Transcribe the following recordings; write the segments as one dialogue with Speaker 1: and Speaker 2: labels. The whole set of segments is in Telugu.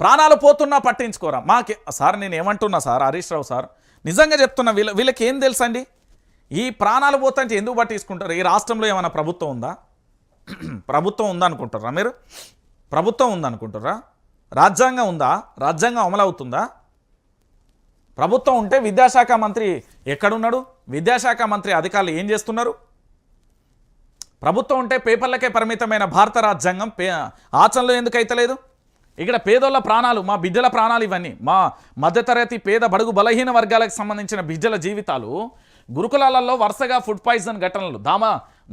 Speaker 1: ప్రాణాలు పోతున్నా పట్టించుకోరా. మాకే సార్ నేను ఏమంటున్నా సార్ హరీష్ రావు సార్ నిజంగా చెప్తున్నా వీళ్ళ వీళ్ళకి ఏం తెలుసండి? ఈ ప్రాణాలు పోతుంటే ఎందుకు పట్టించుకుంటారు? ఈ రాష్ట్రంలో ఏమైనా ప్రభుత్వం ఉందా? ప్రభుత్వం ఉందనుకుంటారా మీరు? ప్రభుత్వం ఉందనుకుంటారా? రాజ్యాంగం ఉందా? రాజ్యాంగం అమలు అవుతుందా? ప్రభుత్వం ఉంటే విద్యాశాఖ మంత్రి ఎక్కడున్నాడు? విద్యాశాఖ మంత్రి అధికారులు ఏం చేస్తున్నారు? ప్రభుత్వం ఉంటే పేపర్లకే పరిమితమైన భారత రాజ్యాంగం పే ఆచరణలో ఎందుకు అయితలేదు ఇక్కడ పేదోళ్ళ ప్రాణాలు మా బిడ్డల ప్రాణాలు ఇవన్నీ. మా మధ్యతరగతి పేద బడుగు బలహీన వర్గాలకు సంబంధించిన బిడ్డల జీవితాలు గురుకులాలలో వరుసగా ఫుడ్ పాయిజన్ ఘటనలు. దామ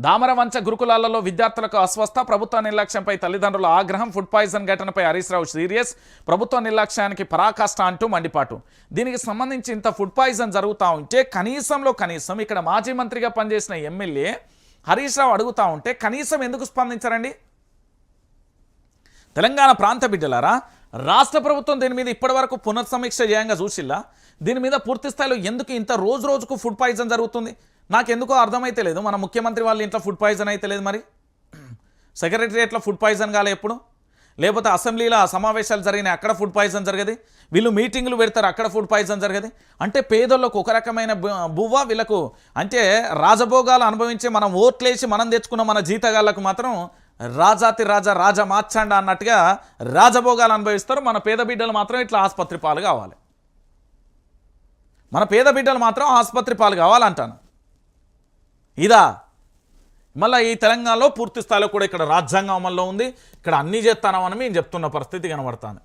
Speaker 1: దామరవంచ గురుకులాలలో విద్యార్థులకు అస్వస్థ ప్రభుత్వ నిర్లక్ష్యంపై తల్లిదండ్రుల ఆగ్రహం ఫుడ్ పాయిజన్ ఘటనపై హరీష్ రావు సీరియస్. ప్రభుత్వ నిర్లక్ష్యానికి పరాకాష్ట అంటూ మండిపాటు. దీనికి సంబంధించి ఇంత ఫుడ్ పాయిజన్ జరుగుతూ ఉంటే కనీసంలో కనీసం ఇక్కడ మాజీ మంత్రిగా పనిచేసిన ఎమ్మెల్యే హరీష్ రావు అడుగుతా ఉంటే కనీసం ఎందుకు స్పందించారండి? తెలంగాణ ప్రాంత బిడ్డలారా రాష్ట్ర ప్రభుత్వం దీని మీద ఇప్పటివరకు పునర్సమీక్ష చేయంగా చూసిల్లా? దీని మీద పూర్తి స్థాయిలో ఎందుకు ఇంత రోజు రోజుకు ఫుడ్ పాయిజన్ జరుగుతుంది? నాకెందుకో అర్థమైతే లేదు. మన ముఖ్యమంత్రి వాళ్ళ ఇంట్లో ఫుడ్ పాయిజన్ అయితే లేదు మరి. సెక్రటరియట్లో ఫుడ్ పాయిజన్ కాలే ఎప్పుడు? లేకపోతే అసెంబ్లీలో సమావేశాలు జరిగినాయి అక్కడ ఫుడ్ పాయిజన్ జరగదు? వీళ్ళు మీటింగ్లు పెడతారు అక్కడ ఫుడ్ పాయిజన్ జరగదు? అంటే పేదోళ్ళకు ఒక రకమైన బు- బువ్వ వీళ్ళకు అంటే రాజభోగాలు అనుభవించి మనం ఓట్లేసి మనం తెచ్చుకున్న మన జీతగాళ్ళకు మాత్రం రాజాతి రాజా రాజా మార్చండ అన్నట్టుగా రాజభోగాలు అనుభవిస్తారు. మన పేద బిడ్డలు మాత్రం ఇట్లా ఆసుపత్రి పాలు కావాలి. మన పేద బిడ్డలు మాత్రం ఆసుపత్రి పాలు కావాలంటాను. ఇదా మళ్ళీ ఈ తెలంగాణలో పూర్తి స్థాయిలో కూడా ఇక్కడ రాజ్యాంగం అమల్లో ఉంది. ఇక్కడ అన్నీ చేస్తానమని మేము చెప్తున్న పరిస్థితి కనబడుతుంది.